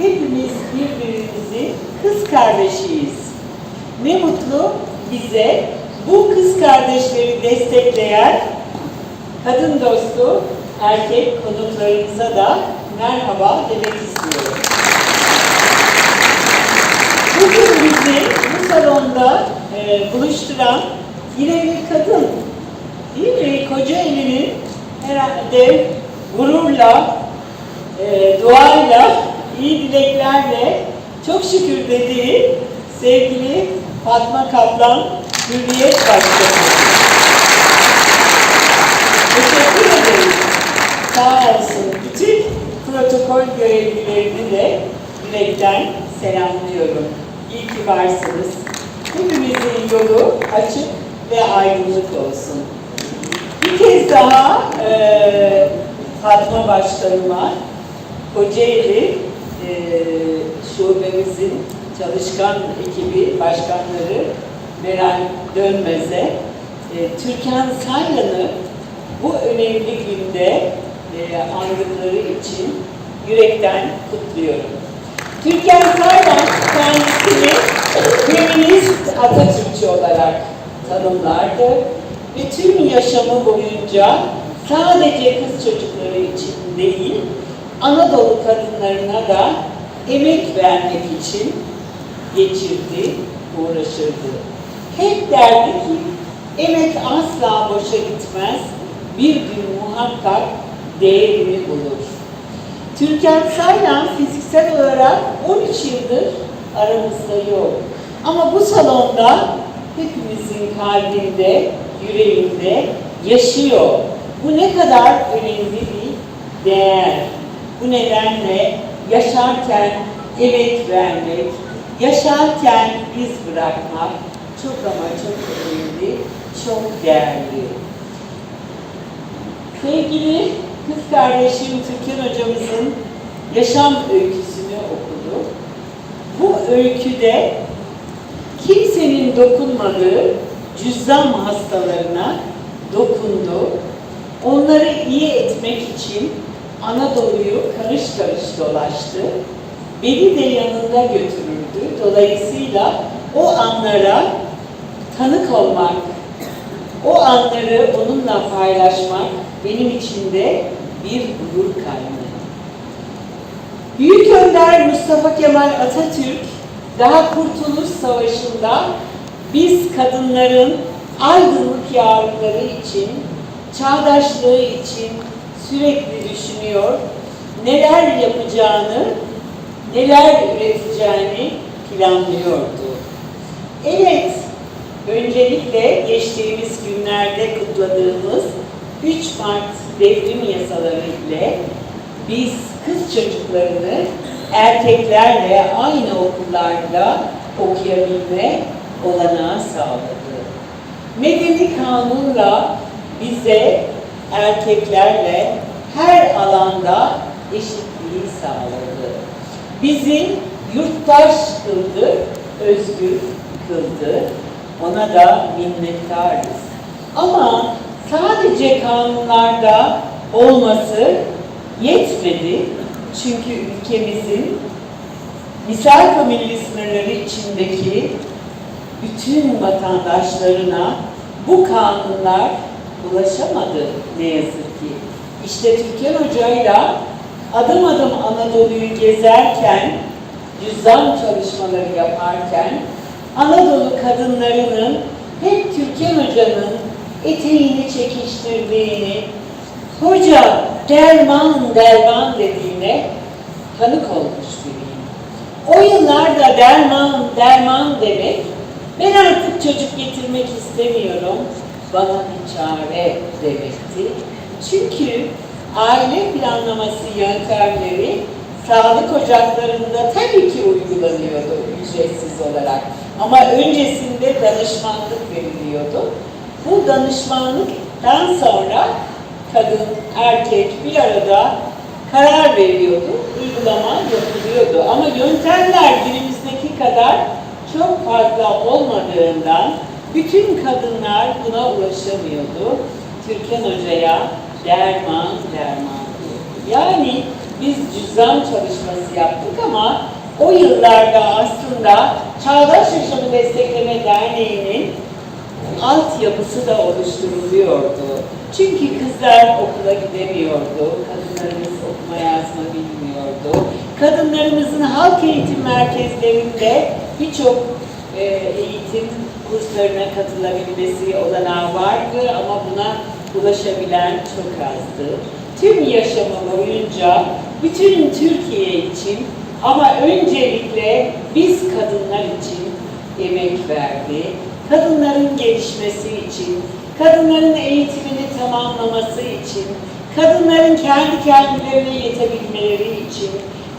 Hepimiz birbirimizin kız kardeşiyiz. Ne mutlu bize bu kız kardeşleri destekleyen kadın dostu erkek konuklarımıza da merhaba demek istiyorum. Bugün bizi bu salonda e, buluşturan yine bir kadın değil mi? Kocaeli'nin herhalde gururla, e, duayla, iyi dileklerle çok şükür dediği sevgili Fatma Kaplan Hürriyet Başkanı. Teşekkür ederim. Sağ olsun. Bütün protokol görevlilerini de yürekten selamlıyorum. İyi ki varsınız. Hepimizin yolu açık ve aydınlık olsun. Bir kez daha eee Fatma Başkanıma, Kocaeli eee şubemizin çalışkan ekibi, başkanları Meral Dönmez'e, eee Türkan Saylan'ı bu önemli günde eee andıkları için yürekten kutluyorum. Türkan Saylan kendisini feminist Atatürkçü olarak tanımlardı tüm yaşamı boyunca sadece kız çocukları için değil, Anadolu kadınlarına da emek vermek için geçirdi, uğraşırdı. Hep derdi ki, emek asla boşa gitmez, bir gün muhakkak değerini bulur. Türkan Saylan fiziksel olarak 13 yıldır aramızda yok. Ama bu salonda hepimizin kalbinde, yüreğinde yaşıyor. Bu ne kadar önemli bir değer. Bu nedenle yaşarken emek vermek, yaşarken iz bırakmak çok ama çok önemli, çok değerli. Sevgili kız kardeşim Türkan hocamızın yaşam öyküsünü okudu. Bu öyküde kimsenin dokunmadığı cüzdan hastalarına dokundu. Onları iyi etmek için Anadolu'yu karış karış dolaştı. Beni de yanında götürürdü. Dolayısıyla o anlara tanık olmak, o anları onunla paylaşmak benim için de bir gurur kaynağı. Büyük Önder Mustafa Kemal Atatürk daha Kurtuluş Savaşı'nda biz kadınların aydınlık yarınları için, çağdaşlığı için sürekli düşünüyor, neler yapacağını, neler üreteceğini planlıyordu. Evet, öncelikle geçtiğimiz günlerde kutladığımız 3 Mart devrim yasaları ile biz kız çocuklarını erkeklerle aynı okullarda okuyabilme olanağı sağladı. Medeni kanunla bize erkeklerle her alanda eşitliği sağladı. Bizi yurttaş kıldı, özgür kıldı. Ona da minnettarız. Ama sadece kanunlarda olması yetmedi. Çünkü ülkemizin misal milli sınırları içindeki bütün vatandaşlarına bu kanunlar ulaşamadı ne yazık ki. İşte Türkan Hoca'yla adım adım Anadolu'yu gezerken, cüzdan çalışmaları yaparken Anadolu kadınlarının hep Türkan Hoca'nın eteğini çekiştirdiğini, hoca derman derman dediğine tanık olmuş biriyim. O yıllarda derman derman demek, ben artık çocuk getirmek istemiyorum, bana bir çare demekti. Çünkü aile planlaması yöntemleri sağlık ocaklarında tabii ki uygulanıyordu ücretsiz olarak. Ama öncesinde danışmanlık veriliyordu. Bu danışmanlıktan sonra kadın, erkek bir arada karar veriyordu, uygulama yapılıyordu. Ama yöntemler günümüzdeki kadar çok fazla olmadığından bütün kadınlar buna ulaşamıyordu. Türkan Hoca'ya derman derman. Yani biz cüzdan çalışması yaptık ama o yıllarda aslında Çağdaş Yaşamı Destekleme Derneği'nin altyapısı da oluşturuluyordu. Çünkü kızlar okula gidemiyordu, kadınlarımız okuma yazma bilmiyordu. Kadınlarımızın halk eğitim merkezlerinde birçok e, eğitim kurslarına katılabilmesi olanağı vardı ama buna ulaşabilen çok azdı. Tüm yaşamı boyunca bütün Türkiye için ama öncelikle biz kadınlar için emek verdi. Kadınların gelişmesi için, kadınların eğitimini tamamlaması için, kadınların kendi kendilerine yetebilmeleri için,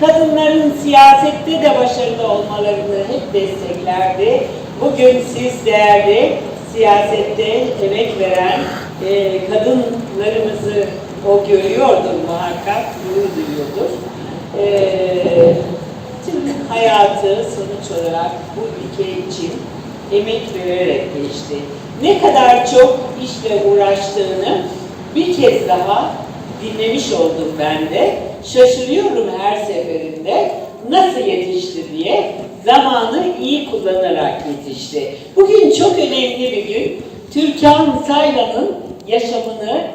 kadınların siyasette de başarılı olmalarını hep desteklerdi. Bugün siz değerli siyasette emek veren e, kadınlarımızı o görüyordur muhakkak, gurur duyuyordur. E, tüm hayatı sonuç olarak bu ülke için emek vererek geçti. Ne kadar çok işle uğraştığını bir kez daha dinlemiş oldum ben de. Şaşırıyorum her seferinde nasıl yetişti diye zamanı iyi kullanarak yetişti. Bugün çok önemli bir gün. Türkan Saylan'ın yaşamını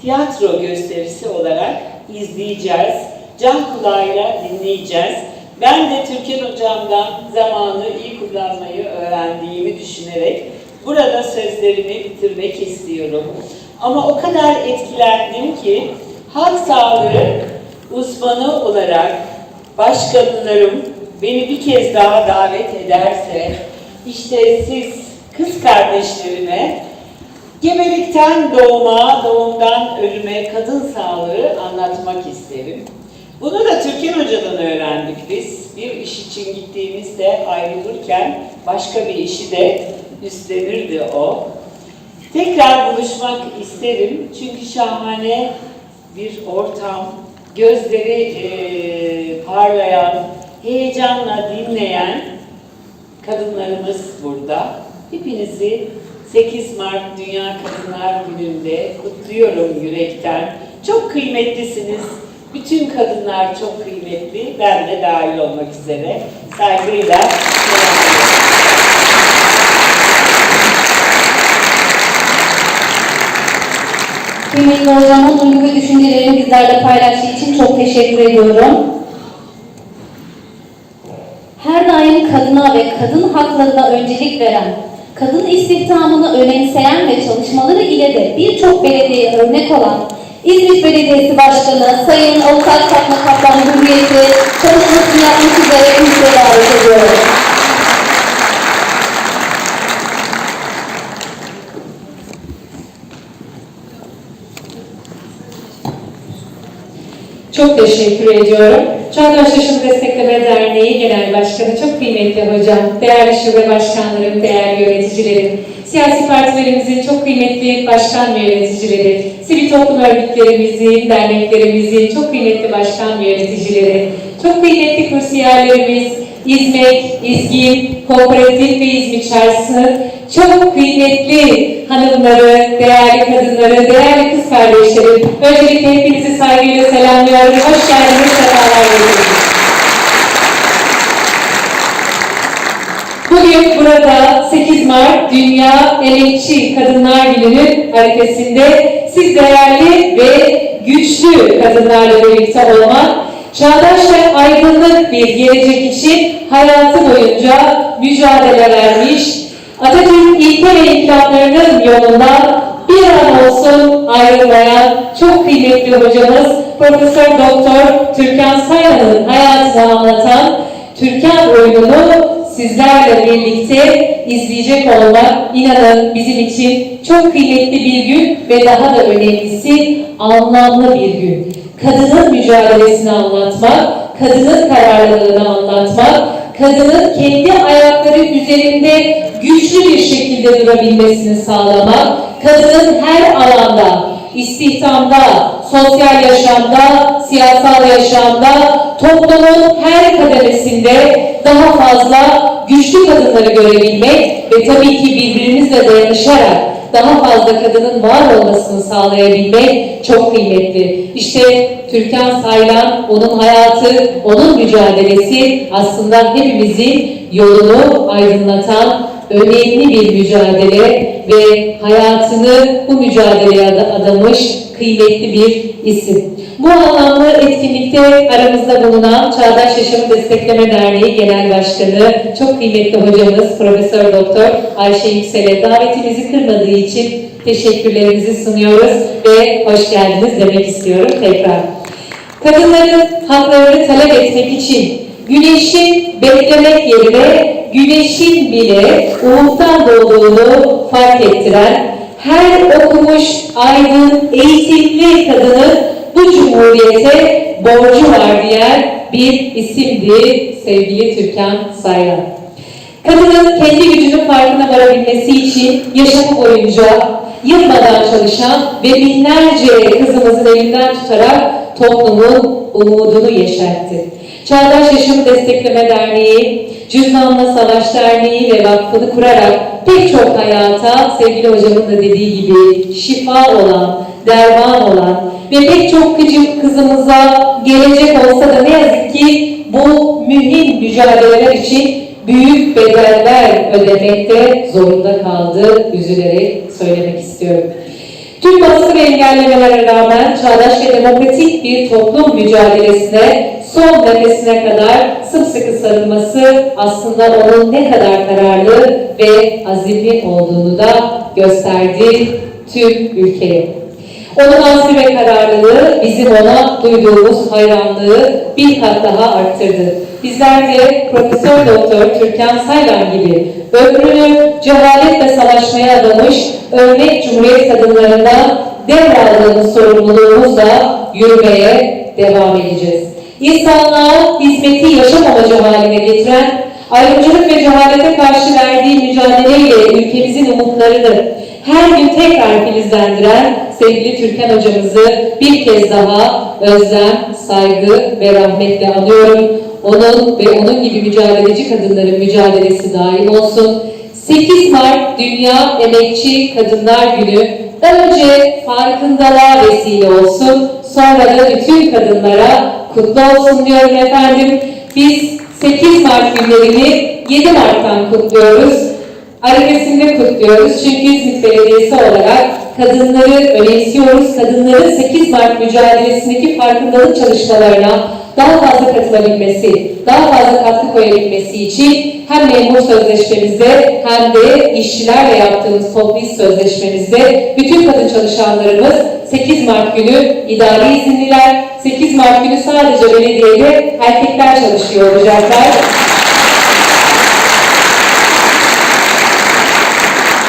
tiyatro gösterisi olarak izleyeceğiz. Can kulağıyla dinleyeceğiz. Ben de Türkan Hocam'dan zamanı iyi kullanmayı öğrendiğimi düşünerek burada sözlerimi bitirmek istiyorum. Ama o kadar etkilendim ki halk sağlığı uzmanı olarak başkanlarım beni bir kez daha davet ederse işte siz kız kardeşlerime gebelikten doğuma, doğumdan ölüme kadın sağlığı anlatmak isterim. Bunu da Türkan Hoca'dan öğrendik biz. Bir iş için gittiğimizde ayrılırken başka bir işi de üstlenirdi o. Tekrar buluşmak isterim çünkü şahane bir ortam, gözleri eee, parlayan, heyecanla dinleyen kadınlarımız burada. Hepinizi 8 Mart Dünya Kadınlar Günü'nde kutluyorum yürekten. Çok kıymetlisiniz. Bütün kadınlar çok kıymetli. Ben de dahil olmak üzere. Saygıyla. Kıymetli hocama duygu ve düşüncelerini bizlerle paylaştığı için çok teşekkür ediyorum. Her daim kadına ve kadın haklarına öncelik veren, kadın istihdamını önemseyen ve çalışmaları ile de birçok belediyeye örnek olan İzmir Belediyesi Başkanı Sayın Avukat Fatma Kaplan Hürriyet'i çalışmasını yapmak üzere ülkeye davet ediyorum. Çok teşekkür ediyorum. Çağdaş Yaşam Destekleme Derneği Genel Başkanı, çok kıymetli hocam, değerli şube başkanlarım, değerli yöneticilerim, siyasi partilerimizin çok kıymetli başkan yöneticileri, sivil toplum örgütlerimizin, derneklerimizin çok kıymetli başkan yöneticileri, çok kıymetli kursiyerlerimiz, İzmek, İzgin, Kooperatif ve İzmir Çarşısı, çok kıymetli hanımları, değerli kadınları, değerli kız kardeşlerim, öncelikle hepinizi saygıyla selamlıyorum. Hoş geldiniz, sefalar getirdiniz. Bugün burada 8 Mart Dünya Emekçi Kadınlar Günü'nün arifesinde siz değerli ve güçlü kadınlarla birlikte olmak, çağdaş ve aydınlık bir gelecek için hayatı boyunca mücadele vermiş, Atatürk ilke ve inkılaplarının yolunda bir an olsun ayrılmayan çok kıymetli hocamız Profesör Doktor Türkan Saylan'ın hayatını anlatan Türkan oyununu sizlerle birlikte izleyecek olmak inanın bizim için çok kıymetli bir gün ve daha da önemlisi anlamlı bir gün. Kadının mücadelesini anlatmak, kadının kararlılığını anlatmak, kadının kendi ayakları üzerinde güçlü bir şekilde durabilmesini sağlamak, kadının her alanda, istihdamda, sosyal yaşamda, siyasal yaşamda, toplumun her kademesinde daha fazla güçlü kadınları görebilmek ve tabii ki birbirimizle dayanışarak daha fazla kadının var olmasını sağlayabilmek çok kıymetli. İşte Türkan Saylan, onun hayatı, onun mücadelesi aslında hepimizin yolunu aydınlatan önemli bir mücadele ve hayatını bu mücadeleye ada- adamış kıymetli bir isim. Bu anlamda etkinlikte aramızda bulunan Çağdaş Yaşamı Destekleme Derneği Genel Başkanı, çok kıymetli hocamız Profesör Doktor Ayşe Yüksel'e davetimizi kırmadığı için teşekkürlerimizi sunuyoruz ve hoş geldiniz demek istiyorum tekrar. Kadınların haklarını talep etmek için güneşin beklemek yerine güneşin bile ufuktan doğduğunu fark ettiren her okumuş, aydın, eğitimli kadının bu cumhuriyete borcu var diyen bir isimdi sevgili Türkan Saylan. Kadının kendi gücünün farkına varabilmesi için yaşamı boyunca yılmadan çalışan ve binlerce kızımızın elinden tutarak toplumun umudunu yeşertti. Çağdaş Yaşamı Destekleme Derneği, Cüzdanla Savaş Derneği ve Vakfı'nı kurarak pek çok hayata sevgili hocamın da dediği gibi şifa olan, derman olan ve pek çok kızım- kızımıza gelecek olsa da ne yazık ki bu mühim mücadeleler için büyük bedeller ödemekte zorunda kaldı, üzülerek söylemek istiyorum. Tüm baskı ve engellemelere rağmen çağdaş ve demokratik bir toplum mücadelesine son nefesine kadar sımsıkı sarılması aslında onun ne kadar kararlı ve azimli olduğunu da gösterdi tüm ülkeye. Onun azmi ve kararlılığı bizim ona duyduğumuz hayranlığı bir kat daha arttırdı. Bizler de Profesör Doktor Türkan Saylan gibi ömrünü cehaletle savaşmaya adamış örnek Cumhuriyet kadınlarından devraldığımız sorumluluğumuzla yürümeye devam edeceğiz. İnsanlığa hizmeti yaşam amacı haline getiren ayrımcılık ve cehalete karşı verdiği mücadeleyle ülkemizin umutlarını her gün tekrar filizlendiren sevgili Türkan hocamızı bir kez daha özlem, saygı ve rahmetle anıyorum. Onun ve onun gibi mücadeleci kadınların mücadelesi daim olsun. 8 Mart Dünya Emekçi Kadınlar Günü önce farkındalığa vesile olsun, sonra da bütün kadınlara kutlu olsun diyorum efendim. Biz 8 Mart günlerini 7 Mart'tan kutluyoruz. Arifesinde kutluyoruz çünkü İzmit Belediyesi olarak kadınları önemsiyoruz. Kadınların 8 Mart mücadelesindeki farkındalık çalışmalarına daha fazla katılabilmesi, daha fazla katkı koyabilmesi için hem memur sözleşmemizde hem de işçilerle yaptığımız toplu iş sözleşmemizde bütün kadın çalışanlarımız 8 Mart günü idari izinliler, 8 Mart günü sadece belediyede erkekler çalışıyor olacaklar.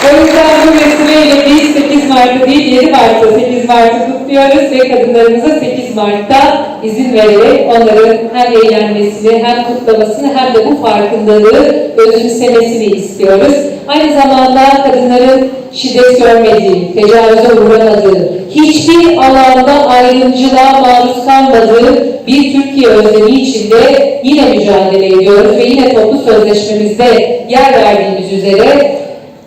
O yüzden bu vesileyle biz 8 Mart'ı değil 7 Mart'ta 8 Mart'ı kutluyoruz ve kadınlarımıza 8 Mart'ta izin vererek onların hem eğlenmesini hem kutlamasını hem de bu farkındalığı özümsemesini istiyoruz. Aynı zamanda kadınların şiddet görmediği, tecavüze uğramadığı, hiçbir alanda ayrımcılığa maruz kalmadığı bir Türkiye özlemi içinde yine mücadele ediyoruz ve yine toplu sözleşmemizde yer verdiğimiz üzere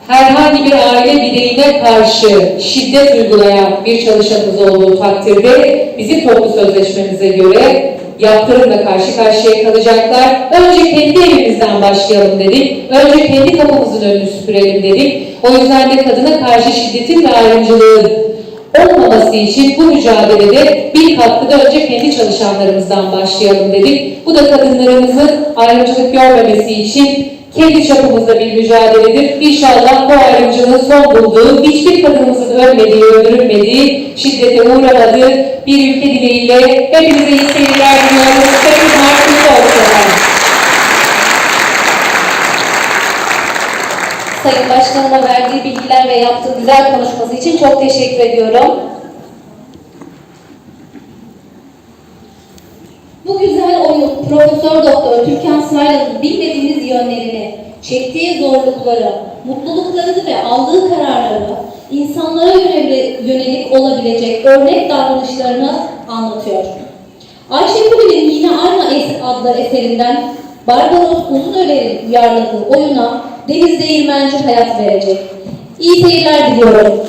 herhangi bir aile bireyine karşı şiddet uygulayan bir çalışanımız olduğu takdirde bizim toplu sözleşmemize göre yaptırımla karşı karşıya kalacaklar. Önce kendi evimizden başlayalım dedik. Önce kendi kapımızın önünü süpürelim dedik. O yüzden de kadına karşı şiddetin ve ayrımcılığın olmaması için bu mücadelede bir katkıda önce kendi çalışanlarımızdan başlayalım dedik. Bu da kadınlarımızın ayrımcılık görmemesi için kendi çapımızda bir mücadeledir. İnşallah bu ayrımcılığın son bulduğu, hiçbir kadınımızın ölmediği, öldürülmediği, şiddete uğramadığı bir ülke dileğiyle hepinize iyi seyirler diliyoruz. 8 Mart kutlu olsun. Sayın Başkanıma verdiği bilgiler ve yaptığı güzel konuşması için çok teşekkür ediyorum. Bu güzel Profesör Doktor Türkan Saylan'ın bilmediğimiz yönlerini, çektiği zorlukları, mutluluklarını ve aldığı kararları insanlara yönelik, olabilecek örnek davranışlarını anlatıyor. Ayşe Kubil'in yine aynı adlı eserinden Barbaros Uzunören'in uyarladığı oyuna Deniz Değirmenci hayat verecek. İyi seyirler diliyorum.